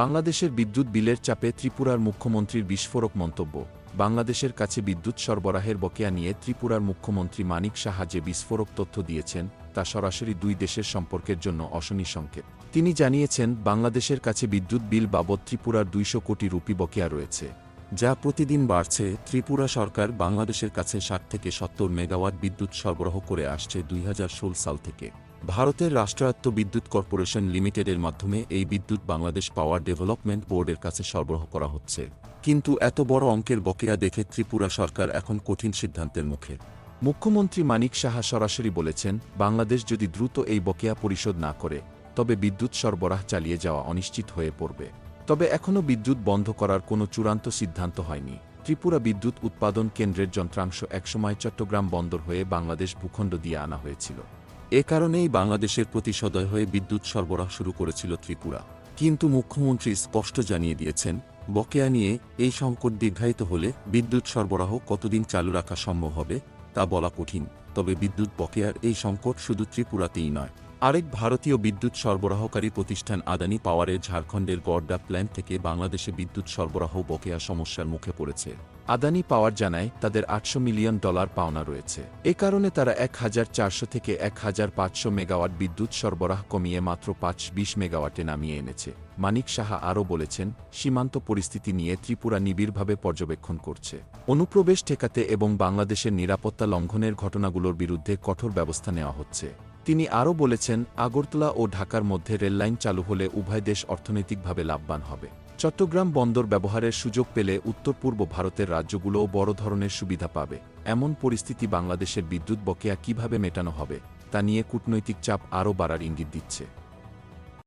বাংলাদেশের বিদ্যুৎ বিলের চাপে ত্রিপুরার মুখ্যমন্ত্রীর বিস্ফোরক মন্তব্য। বাংলাদেশের কাছে বিদ্যুৎ সরবরাহের বকেয়া নিয়ে ত্রিপুরার মুখ্যমন্ত্রী মানিক সাহা যে বিস্ফোরক তথ্য দিয়েছেন, তা সরাসরি দুই দেশের সম্পর্কের জন্য অশনি সংকেত। তিনি জানিয়েছেন, বাংলাদেশের কাছে বিদ্যুৎ বিল বাবদ ত্রিপুরার দুইশো কোটি রুপি বকেয়া রয়েছে, যা প্রতিদিন বাড়ছে। ত্রিপুরা সরকার বাংলাদেশের কাছে ষাট থেকে সত্তর মেগাওয়াট বিদ্যুৎ সরবরাহ করে আসছে দুই হাজার ষোল সাল থেকে। ভারতের রাষ্ট্রায়ত্ত বিদ্যুৎ কর্পোরেশন লিমিটেডের মাধ্যমে এই বিদ্যুৎ বাংলাদেশ পাওয়ার ডেভেলপমেন্ট বোর্ডের কাছে সরবরাহ করা হচ্ছে। কিন্তু এত বড় অঙ্কের বকেয়া দেখে ত্রিপুরা সরকার এখন কঠিন সিদ্ধান্তের মুখে। মুখ্যমন্ত্রী মানিক সাহা সরাসরি বলেছেন, বাংলাদেশ যদি দ্রুত এই বকেয়া পরিশোধ না করে, তবে বিদ্যুৎ সরবরাহ চালিয়ে যাওয়া অনিশ্চিত হয়ে পড়বে। তবে এখনও বিদ্যুৎ বন্ধ করার কোনো চূড়ান্ত সিদ্ধান্ত হয়নি। ত্রিপুরা বিদ্যুৎ উৎপাদন কেন্দ্রের যন্ত্রাংশ একসময় চট্টগ্রাম বন্দর হয়ে বাংলাদেশ ভূখণ্ড দিয়ে আনা হয়েছিল। এ কারণেই বাংলাদেশের প্রতি সদয় হয়ে বিদ্যুৎ সরবরাহ শুরু করেছিল ত্রিপুরা। কিন্তু মুখ্যমন্ত্রী স্পষ্ট জানিয়ে দিয়েছেন, বকেয়া নিয়ে এই সংকট দীর্ঘায়িত হলে বিদ্যুৎ সরবরাহ কতদিন চালু রাখা সম্ভব হবে তা বলা কঠিন, তবে বিদ্যুৎ বকেয়ার এই সংকট শুধু ত্রিপুরাতেই নয়। আরেক ভারতীয় বিদ্যুৎ সরবরাহকারী প্রতিষ্ঠান আদানি পাওয়ারের ঝাড়খণ্ডের গড়ডা প্ল্যান্ট থেকে বাংলাদেশে বিদ্যুৎ সরবরাহ বকেয়া সমস্যার মুখে পড়েছে। আদানি পাওয়ার জানায়, তাদের আটশো মিলিয়ন ডলার পাওনা রয়েছে। এ কারণে তারা এক হাজার চারশো থেকে এক হাজার পাঁচশো মেগাওয়াট বিদ্যুৎ সরবরাহ কমিয়ে মাত্র পাঁচ বিশ মেগাওয়াটে নামিয়ে এনেছে। মানিক সাহা আরও বলেছেন, সীমান্ত পরিস্থিতি নিয়ে ত্রিপুরা নিবিড়ভাবে পর্যবেক্ষণ করছে। অনুপ্রবেশ ঠেকাতে এবং বাংলাদেশের নিরাপত্তা লঙ্ঘনের ঘটনাগুলোর বিরুদ্ধে কঠোর ব্যবস্থা নেওয়া হচ্ছে। তিনি আরও বলেছেন, আগরতলা ও ঢাকার মধ্যে রেললাইন চালু হলে উভয় দেশ অর্থনৈতিকভাবে লাভবান হবে। চট্টগ্রাম বন্দর ব্যবহারের সুযোগ পেলে উত্তর পূর্ব ভারতের রাজ্যগুলোও বড় ধরনের সুবিধা পাবে। এমন পরিস্থিতি বাংলাদেশের বিদ্যুৎ বকেয়া কীভাবে মেটানো হবে, তা নিয়ে কূটনৈতিক চাপ আরও বাড়ার ইঙ্গিত দিচ্ছে।